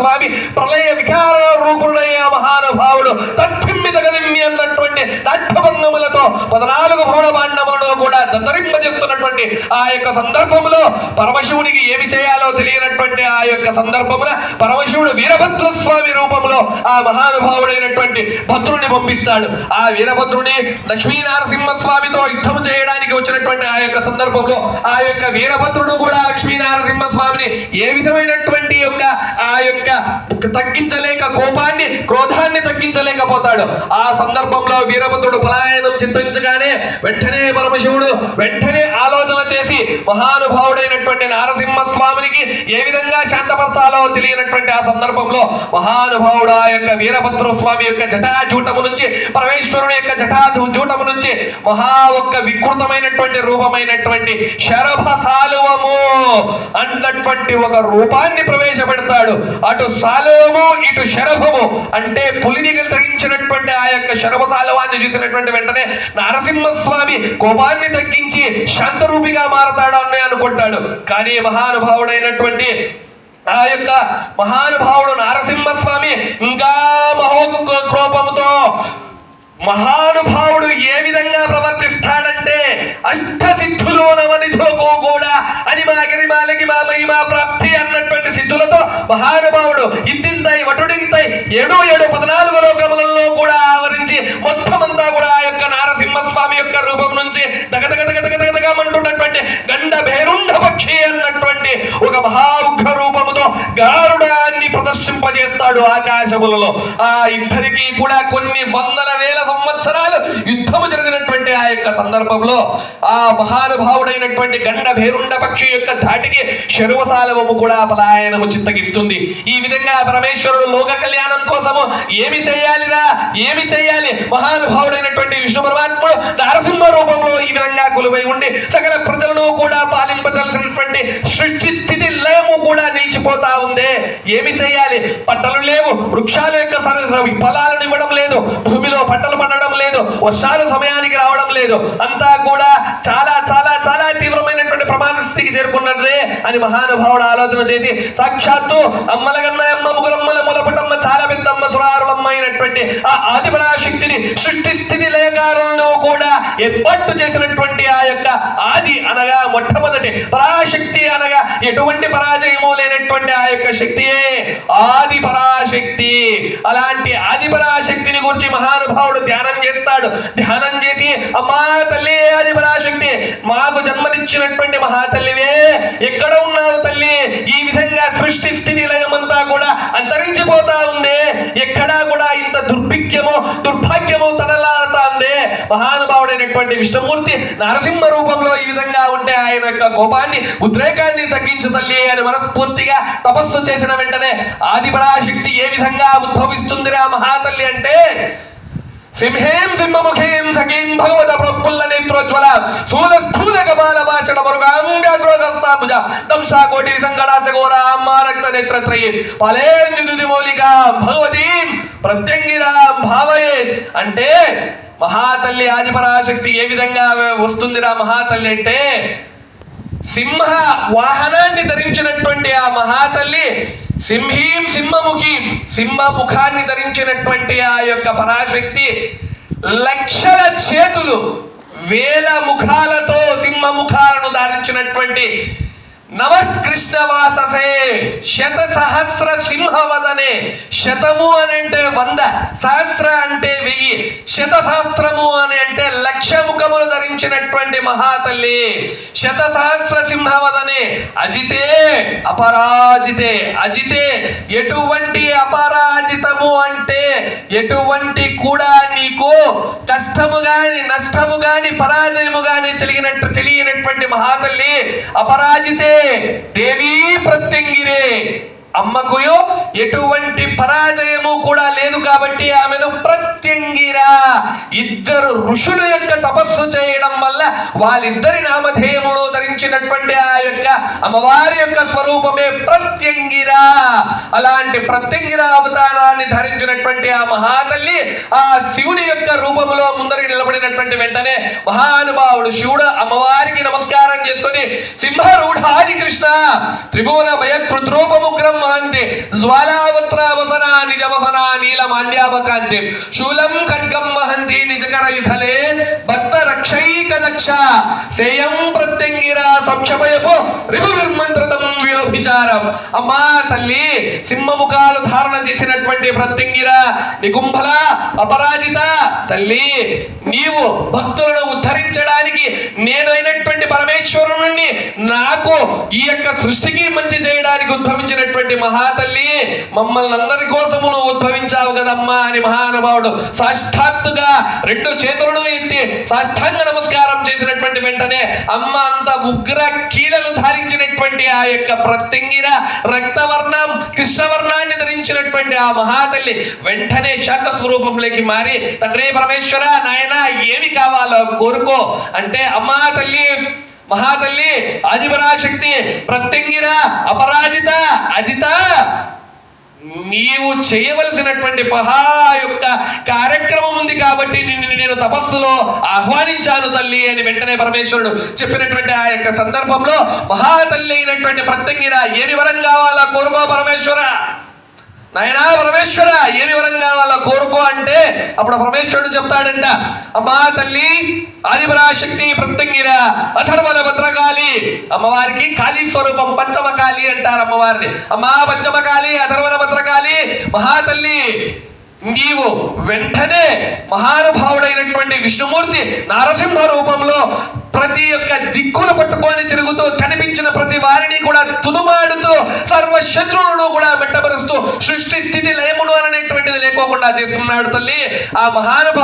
స్వామి ప్రళయ వికార రూపుడైన మహానుభావుడు తత్తిమ్మిద గదిమ్మి అన్నటువంటి నాట్యభంగములతో పద్నాలుగు భవన భాండములను కూడా దద్దరింపజేస్తున్నటువంటి ఆ యొక్క సందర్భంలో పరమశివుడికి ఏమి చేయాలో తెలియనటువంటి ఆ యొక్క సందర్భమున పరమశివుడు వీరభద్ర స్వామి రూపంలో ఆ మహానుభావుడైనటువంటి భద్రుడిని పంపిస్తాడు. ఆ వీరభద్రుని లక్ష్మీనారసింహ స్వామితో యుద్ధము చేయడానికి వచ్చినటువంటి ఆ యొక్క సందర్భంలో ఆ యొక్క వీరభద్రుడు కూడా లక్ష్మీ స్వామిని ఏ విధమైనటువంటి యొక్క ఆ యొక్క తగ్గించలేక కోపాన్ని క్రోధాన్ని తగ్గించలేకపోతాడు. ఆ సందర్భంలో వీరభద్రుడు పలాయనం చిత్రించగానే వెంటనే పరమశివుడు వెంటనే ఆలోచన చేసి మహానుభావుడైనటువంటి నారసింహ స్వామినికి ఏ విధంగా శాంతపరచాలో తెలియనటువంటి ఆ సందర్భంలో మహానుభావుడు ఆ యొక్క వీరభద్ర స్వామి యొక్క జటాజూటము నుంచి పరమేశ్వరుని యొక్క జటాధు జూటము నుంచి మహా ఒక్క వికృతమైనటువంటి రూపమైనటువంటి శరభ సాలువము అన్నటువంటి ఒక రూపాన్ని ప్రవేశపెడతాడు. అటు సాలువము ఇటు శరభము. అంటే పులిని ధరించినటువంటి ఆ యొక్క శరభ సాలవాన్ని చూసినటువంటి వెంటనే నరసింహస్వామి కోపాన్ని తగ్గించి శాంతరూపిగా మారతాడు అని అనుకుంటాడు. కానీ మహానుభావుడైనటువంటి ఆ యొక్క మహానుభావుడు నారసింహస్వామి మహానుభావుడు ఇంతింతై వటుడింతై ఏడు ఏడు పద్నాలుగు లోకములలో కూడా ఆవరించి మొత్తం అంతా కూడా ఆ యొక్క నారసింహస్వామి యొక్క రూపం నుంచి దగదగదగదగదగమంటున్నటువంటి గండ భేరుండ పక్షి అన్నటువంటి ఒక మహా ఉగ్ర రూపముతో గారుడ ప్రదర్శింపజేస్తాడు ఆకాశములలో. ఆ ఇద్దరికి కూడా కొన్ని వందల వేల సంవత్సరాలు యుద్ధము జరిగినటువంటి ఆ యొక్క సందర్భంలో ఆ మహానుభావుడైనటువంటి గండ భేరుండ పక్షి యొక్క ధాటికి శరువసాలవము కూడా పలాయనము చిత్తగిస్తుంది. ఈ విధంగా పరమేశ్వరుడు లోక కళ్యాణం కోసము ఏమి చేయాలిరా? ఏమి చేయాలి? మహానుభావుడైనటువంటి విష్ణు పరమాత్ముడు నరసింహ రూపంలో ఈ విధంగా కొలువై ఉండి సకల ప్రజలను కూడా పాలింపదలసినటువంటి సృష్టి స్థితి లయము కూడా నిలిచిపోతా ఉంది. ఏమి చేయాలి పంటలు లేవు. వృక్షాల యొక్క ఫలాలను ఇవ్వడం లేదు. భూమిలో పంటలు పండడం లేదు. వర్షాలు సమయానికి రావడం లేదు. అంతా కూడా చాలా చాలా చాలా తీవ్రమైనటువంటి ప్రమాద స్థితికి చేరుకున్నట్లే అని మహానుభావుడు ఆలోచన చేసి సాక్షాత్తు అమ్మలగన్న అమ్మ ముగురమ్మల మూలపటమ్మ చాలా పెద్దమ్మ అయినటువంటి ఆ ఆదిపరాశక్తిని సృష్టి స్థితి లేకారులను కూడా ఏర్పాటు చేసినటువంటి ఆ యొక్క ఆది అనగా మొట్టమొదటి పరాశక్తి అనగా ఎటువంటి పరాజయము లేనటువంటి ఆ యొక్క శక్తియే ఆది పరాశక్తి. అలాంటి ఆది పరాశక్తిని గురించి మహానుభావుడు ధ్యానం చేస్తాడు. ధ్యానం చేసి అమ్మా తల్లి ఆది పరాశక్తి మాకు జన్మనిచ్చినటువంటి మహాతల్లివే ఎక్కడ ఉన్నావు తల్లి? ఈ విధంగా సృష్టి మహానుభావుడైనటువంటి విష్ణుమూర్తి నరసింహ రూపంలో ఈ విధంగా ఉంటే ఆయన యొక్క కోపాన్ని ఉద్రేకాన్ని తగ్గించు తల్లి అని మనస్ఫూర్తిగా తపస్సు చేసిన వెంటనే ఆదిపరాశక్తి ఏ విధంగా ఉద్భవిస్తుందిరా మహాతల్లి అంటే సింహేం సింహముఖేం సఖీం భగవత ప్రఫుల్ల నేత్రోజ్వల స్థూల స్థూల కపాల వాచన మరుగాంగ్రోధస్తాంబుజ వ్యాఘ్రోదస్తాంబుజ దంశా కోటి సంకటాస ఘోరా రక్త నేత్రత్రయే ఫలేందుది మౌలిక భగవతీం ప్రత్యంగిరా భావయే అంటే మహాతల్లి ఆదిపరాశక్తి ఏ విధంగా వస్తుందిరా మహాతల్లి అంటే సింహ వాహనాన్ని ధరించినటువంటి ఆ మహాతల్లి సింహీం సింహముఖి సింహ ముఖాన్ని ధరించినటువంటి ఆ యొక్క పరాశక్తి లక్షల చేతులు వేల ముఖాలతో సింహ ముఖాలను ధరించినటువంటి నవకృష్ణ వాససే శత సహస్ర సింహవదనే శతము అని అంటే వంద సహస్ర అంటే వెయ్యి శత సహస్రము అని అంటే లక్ష ముఖములు ధరించినటువంటి మహాతల్లి. శత సహస్ర సింహవదనే అజితే అపరాజితే అజితే ఎటువంటి జీవితము అంటే ఎటువంటి కూడా నీకు కష్టము గాని నష్టము గాని పరాజయము గాని తెలియనట్టు తెలియనటువంటి మహాతల్లి అపరాజితే దేవీ ప్రత్యంగిరే. అమ్మకు ఎటువంటి పరాజయము కూడా లేదు కాబట్టి ఆమెను ప్రత్యంగిరా. ఇద్దరు ఋషుల యొక్క తపస్సు చేయడం వల్ల వాళ్ళిద్దరి నామధేయములో ధరించినటువంటి ఆ యొక్క అమ్మవారి యొక్క స్వరూపమే ప్రత్యంగిరా. అలాంటి ప్రత్యంగిరా అవతారాన్ని ధరించినటువంటి ఆ మహాతల్లి ఆ శివుని యొక్క రూపములో ముందరికి నిలబడినటువంటి వెంటనే మహానుభావుడు శివుడు అమ్మవారికి నమస్కారం అంటే సింహరూఢాది కృష్ణ త్రిభువన భయకృద్రూపముగ్రం మహంతే జ్వాలావత్రావసనా నిజవసనా నీల మాండ్యాపకాంతే శూలం ఖడ్గం మహంతి నిజకరయుధలే భక్త రక్షైక దక్ష సేయం ప్రత్యంగిరా సంక్షపయపు రిపు నిర్మంత్రతం విచారం. అమ్మా తల్లి సింహముఖాలు ధారణ చేసినటువంటి ప్రత్యంగిర నిగుంభల అపరాజిత తల్లి నీవు భక్తులను ఉద్ధరించడానికి నేను అయినటువంటి పరమేశ్వరు నుండి నాకు ఈ యొక్క సృష్టికి మంచి చేయడానికి ఉద్భవించినటువంటి మహాతల్లి మమ్మల్ని అందరి కోసము నువ్వు ఉద్భవించావు కదమ్మా అని మహానుభావుడు సాష్టాత్తుగా రెండు చేతులను ఎత్తి సాష్టాంగ నమస్కారం చేసినటువంటి వెంటనే అమ్మ అంత ఉగ్ర కీలలు ధారించినటువంటి ఆ యొక్క ప్రత్యంగిర రక్తవర్ణం కృష్ణవర్ణాన్ని ధరించినటువంటి ఆ మహాతల్లి వెంటనే శాంత స్వరూపంలోకి మారి తండ్రి పరమేశ్వర నాయన ఏమి కావాలో కోరుకో అంటే అమ్మా తల్లి మహాతల్లి ఆదిపరాశక్తి ప్రత్యంగిర అపరాజిత అజిత నీవు చేయవలసినటువంటి మహా యొక్క కార్యక్రమం ఉంది కాబట్టి నిన్ను నేను తపస్సులో ఆహ్వానించాను తల్లి అని వెంటనే పరమేశ్వరుడు చెప్పినటువంటి ఆ యొక్క సందర్భంలో మహా తల్లి అయినటువంటి ప్రత్యంగిర ఏ వివరం కావాలా కోరుకో పరమేశ్వర? నాయనా పరమేశ్వర ఏ వివరం కావాలా కోరుకో అంటే అప్పుడు పరమేశ్వరుడు చెప్తాడంట అమ్మా తల్లి ఆదిపరాశక్తి ప్రత్యంగిర అధర్వన అమ్మవారికి కాళీ స్వరూపం పంచమకాళి అంటారు అమ్మవారిని. అమ్మా పంచమకాళి అధర్వన భద్రకాళి మహాతల్లి. నీవు వెంటనే మహానుభావుడైనటువంటి విష్ణుమూర్తి నరసింహ రూపంలో ప్రతి ఒక్క దిక్కులు పట్టుకొని తిరుగుతూ కనిపించిన ప్రతి వారిని కూడా తునుమాడుతూ సర్వ శత్రువులను కూడా మెట్టబరుస్తూ సృష్టి స్థితి లయముడు అనేటువంటిది లేకోకుండా చేస్తున్నాడు తల్లి. ఆ మహానుభావుని